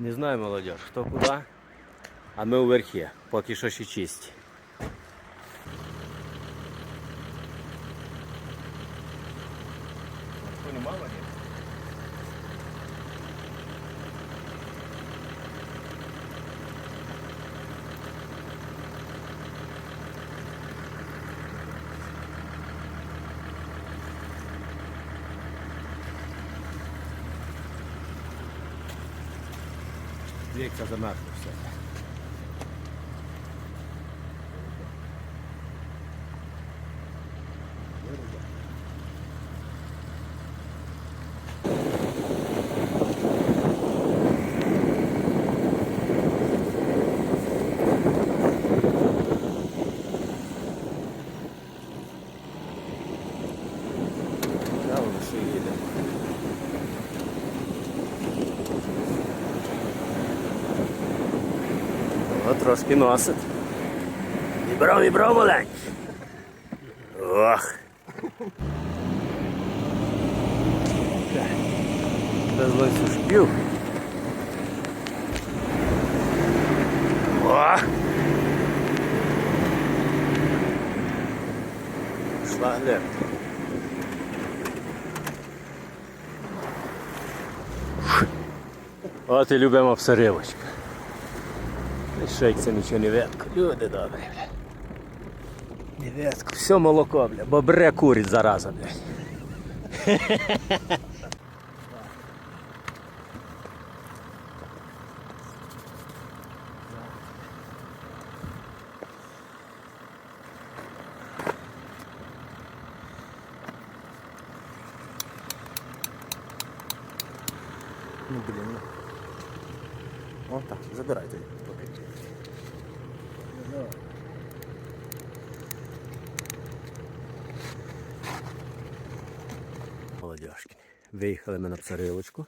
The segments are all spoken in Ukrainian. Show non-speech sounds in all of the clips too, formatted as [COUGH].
Не знаю, молодь, хто куди, а ми вверхі, верхі, поки що ще чисті. ні? Wiek za zanadło. О, трошки носить. Вібрав, вібрав маленький. Ох. Без ланцюжків. О! Пішла глянь. От і любимо псаривочка. Шейкся нічого не ветко. Люди добрі, бля. Не ветко. Все молоко, бля. Бобре курить зараза, блядь. Ну блін. О, так, забирайте. поки. Молодяшки. Виїхали ми на псарилочку.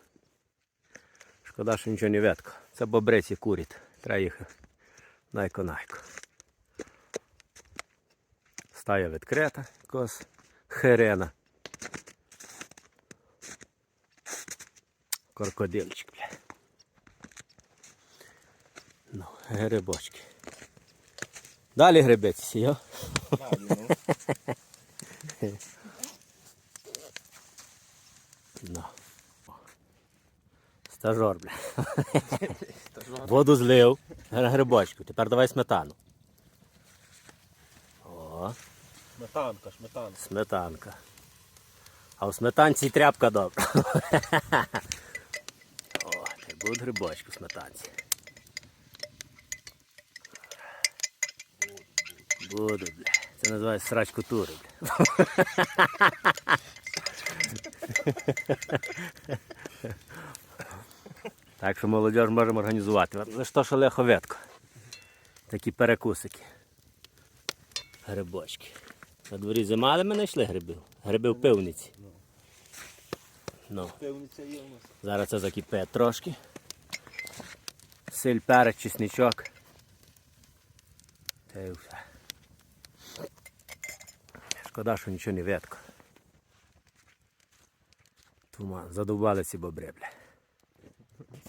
Шкода, що нічого не ветко. Це бобриці курять. Треба їх найко-найко. Стая відкрита, якогось херена. Крокодильчик, бля. Ну, грибочки. Далі грибець сіяв. Далі, ну. Стажор, бля. Воду злив. Гри- Грибочку. Тепер давай сметану. О, Сметанка, сметанка. сметанка. А у сметанці тряпка добра. [LAUGHS] О, грибочки в сметанці. Буду, бля. Це називається срач кутури, бля. Так що молодіж можемо організувати. То, що леховетко. Такі перекусики. Грибочки. На дворі зима, але ми знайшли грибів. Гриби в пивниці. Ну, Пивниця є у нас. зараз це закипить трошки. Силь, перець, чесничок. Та й все. Шкода, що нічого не ветко. Туман, задовбали ці бобри, бля.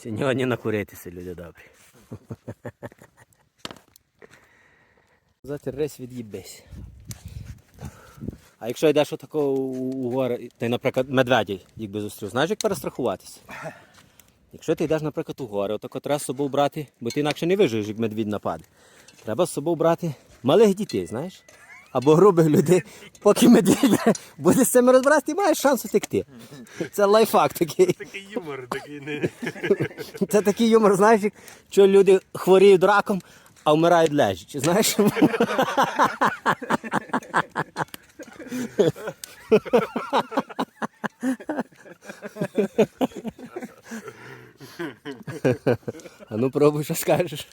Сьогодні накуритися, люди добрі. [LAUGHS] Затір рейс від'їбись. А якщо йдеш отако у, гори, ти, наприклад, медведі, якби зустрів, знаєш, як перестрахуватися? Якщо ти йдеш, наприклад, у гори, отако треба з собою брати, бо ти інакше не виживеш, як медвідь нападе. Треба з собою брати малих дітей, знаєш? Або грубих людей, поки медвідь буде з цим розбиратися, ти маєш шанс утекти. Це лайфхак такий. Такий юмор, такий не. Це такий юмор, знаєш, що люди хворіють раком, а вмирають лежачи, знаєш? А ну пробуй, що скажеш.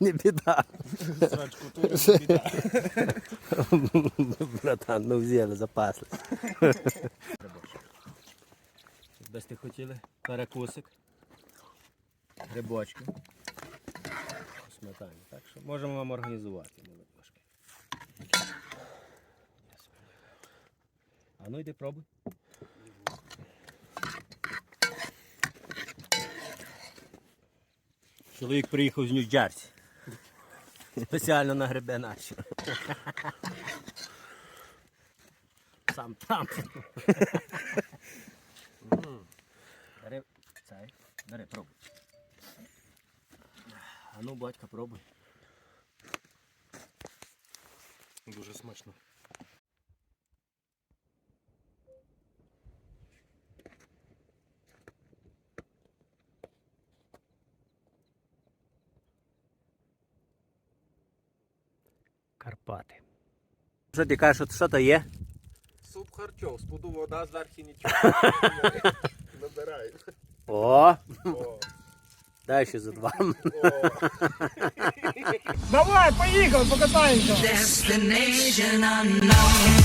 Не біда. Срачку тури, біда. [LAUGHS] Братан, ну взяли, запасли. Без ти хотіли перекусик, грибочки, сметані. Так що можемо вам організувати. А ну йди пробуй. Чоловік приїхав з Нью-Джерсі. Спеціально на грибе наші. Сам Трамп. Бери цей. Бери, пробуй. А ну, батька, пробуй. Дуже смачно. Карпати. Що ти кажеш, що то є? Суп харчов, спуду вода зверху нічого. [LAUGHS] Набираю. О, О, дай ще за два. [LAUGHS] Давай, поїхали, покатаємося. Destination unknown.